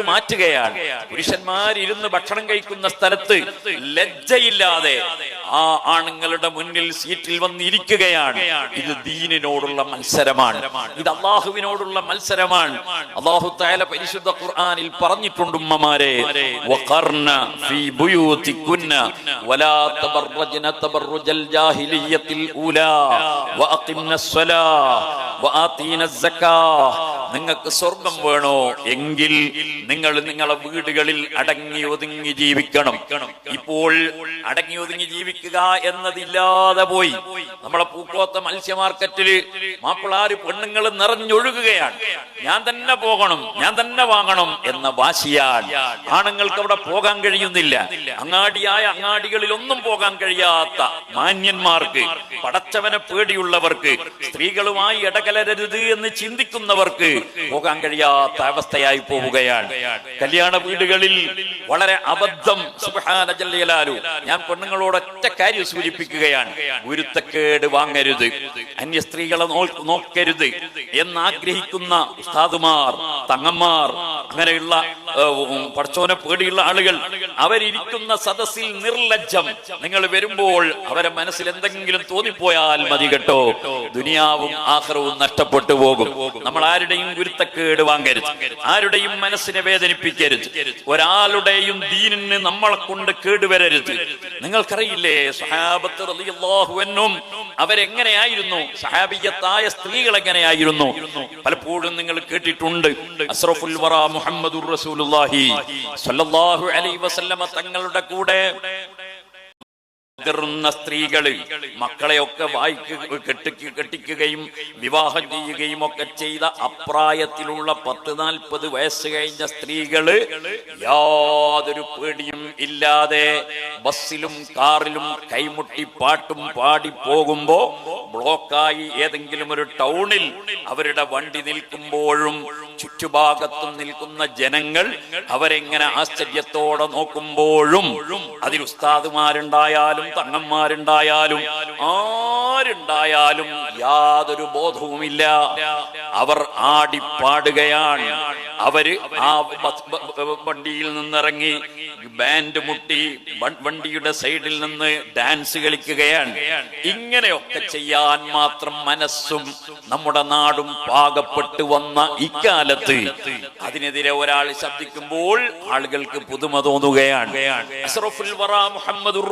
എടുത്തു മാറ്റുകയാണ്. പുരുഷന്മാരിരുന്ന് ഭക്ഷണം കഴിക്കുന്ന സ്ഥലത്ത് ലജ്ജയില്ലാതെ ആ ആണുങ്ങളുടെ മുന്നിൽ സീറ്റിൽ വന്നിരിക്കുകയാണ്. ഇത് ദീനിനോടുള്ള മത്സരമാണ്. ഇത് അള്ളാഹുവിനോടുള്ള മത്സരമാണ്. അള്ളാഹു താല പരിശുദ്ധ ഖുർആാനിൽ പറഞ്ഞിട്ടുണ്ട് ഉമ്മമാരെ സക്കാ നിങ്ങൾക്ക് സ്വർഗം വേണോ? എങ്കിൽ നിങ്ങൾ നിങ്ങളെ വീടുകളിൽ അടങ്ങി ഒതുങ്ങി ജീവിക്കണം. ഇപ്പോൾ അടങ്ങി ഒതുങ്ങി ജീവിക്കുക എന്നതില്ലാതെ പോയി. നമ്മളെ പൂക്കോത്ത മത്സ്യ മാർക്കറ്റിൽ മാപ്പിളാര് പെണ്ണുങ്ങൾ നിറഞ്ഞൊഴുകുകയാണ്. ഞാൻ തന്നെ പോകണം ഞാൻ തന്നെ വാങ്ങണം എന്ന വാശിയാൽ ആണുങ്ങൾക്ക് അവിടെ പോകാൻ കഴിയുന്നില്ല. അങ്ങാടിയായ അങ്ങാടികളിൽ ഒന്നും പോകാൻ കഴിയാത്ത മാന്യന്മാർക്ക് പടച്ചവനെ പേടിയുള്ളവർക്ക് സ്ത്രീകളുമായി ഇടകലരരുത് എന്ന് ചിന്തിക്കുന്നവർക്ക് പോകാൻ കഴിയാത്ത അവസ്ഥയായി പോവുകയാണ്. കല്യാണ വീടുകളിൽ വളരെ അബദ്ധം ജല്ലലാലു ഞാൻ പെണ്ണുങ്ങളോട് ഒറ്റ കാര്യം സൂചിപ്പിക്കുകയാണ്. ഗുരുത്തക്കേട് വാങ്ങരുത്. അന്യ സ്ത്രീകളെ നോക്കരുത് എന്നാഗ്രഹിക്കുന്ന ഉസ്താദുമാർ തങ്ങന്മാർ അങ്ങനെയുള്ള പഠിച്ചോനെ പേടിയുള്ള ആളുകൾ അവരിയ്ക്കുന്ന സദസ്സിൽ നിർലജ്ജം. നിങ്ങൾ വരുമ്പോൾ അവരെ മനസ്സിൽ എന്തെങ്കിലും തോന്നിപ്പോയാൽ മതി കേട്ടോ. ദുനിയാവും ആഹ്റവും നഷ്ടപ്പെട്ടു പോകും. നമ്മൾ ആരുടെയും ഗുരുത്തക്കേട് വാങ്ങരുത്. ആരുടെയും മനസ്സിനെ വേദനിപ്പിക്കരുത്. ഒരാളുടെയും ദീനിന് നമ്മളെ കൊണ്ട് കേടുവരരുത്. നിങ്ങൾക്കറിയില്ലേ? സഹാബത്ത് റളിയല്ലാഹു അൻഹും അവരെങ്ങനെയായിരുന്നു? സഹാബിയത്തായ സ്ത്രീകൾ എങ്ങനെയായിരുന്നു പലപ്പോഴും നിങ്ങൾ കേട്ടിട്ടുണ്ട്. അസ്രഫുൽ വറ മുഹമ്മദുർ റസൂലുള്ളാഹി സ്വല്ലല്ലാഹു അലൈഹി വസല്ലമ തങ്ങളുടെ കൂടെ മുതിർന്ന സ്ത്രീകൾ മക്കളെയൊക്കെ വായിക്കുക കെട്ടിക്ക് കെട്ടിക്കുകയും വിവാഹം ചെയ്യുകയും ഒക്കെ ചെയ്ത അപ്രായത്തിലുള്ള പത്ത് നാൽപ്പത് വയസ്സ് കഴിഞ്ഞ സ്ത്രീകൾ യാതൊരു പേടിയും ഇല്ലാതെ ബസ്സിലും കാറിലും കൈമുട്ടി പാട്ടും പാടി പോകുമ്പോ ബ്ലോക്കായി ഏതെങ്കിലും ഒരു ടൗണിൽ അവരുടെ വണ്ടി നിൽക്കുമ്പോഴും ചുറ്റുഭാഗത്തും നിൽക്കുന്ന ജനങ്ങൾ അവരെങ്ങനെ ആശ്ചര്യത്തോടെ നോക്കുമ്പോഴും അതിൽ ഉസ്താദുമാരുണ്ടായാലും തങ്ങന്മാരുണ്ടായാലും ആരുണ്ടായാലും യാതൊരു ബോധവുമില്ല. അവർ ആടിപ്പാടുകയാണ്. അവർ ആ വണ്ടിയിൽ നിന്നിറങ്ങി ബാൻഡ് മുട്ടി വണ്ടിയുടെ സൈഡിൽ നിന്ന് ഡാൻസ് കളിക്കുകയാണ്. ഇങ്ങനെയൊക്കെ ചെയ്യാൻ മാത്രം മനസ്സും നമ്മുടെ നാടും പാകപ്പെട്ടു വന്ന ഇക്കാലത്ത് അതിനെതിരെ ഒരാൾ ശബ്ദിക്കുമ്പോൾ ആളുകൾക്ക് പുതുമ തോന്നുകയാണ്. മുഹമ്മദുർ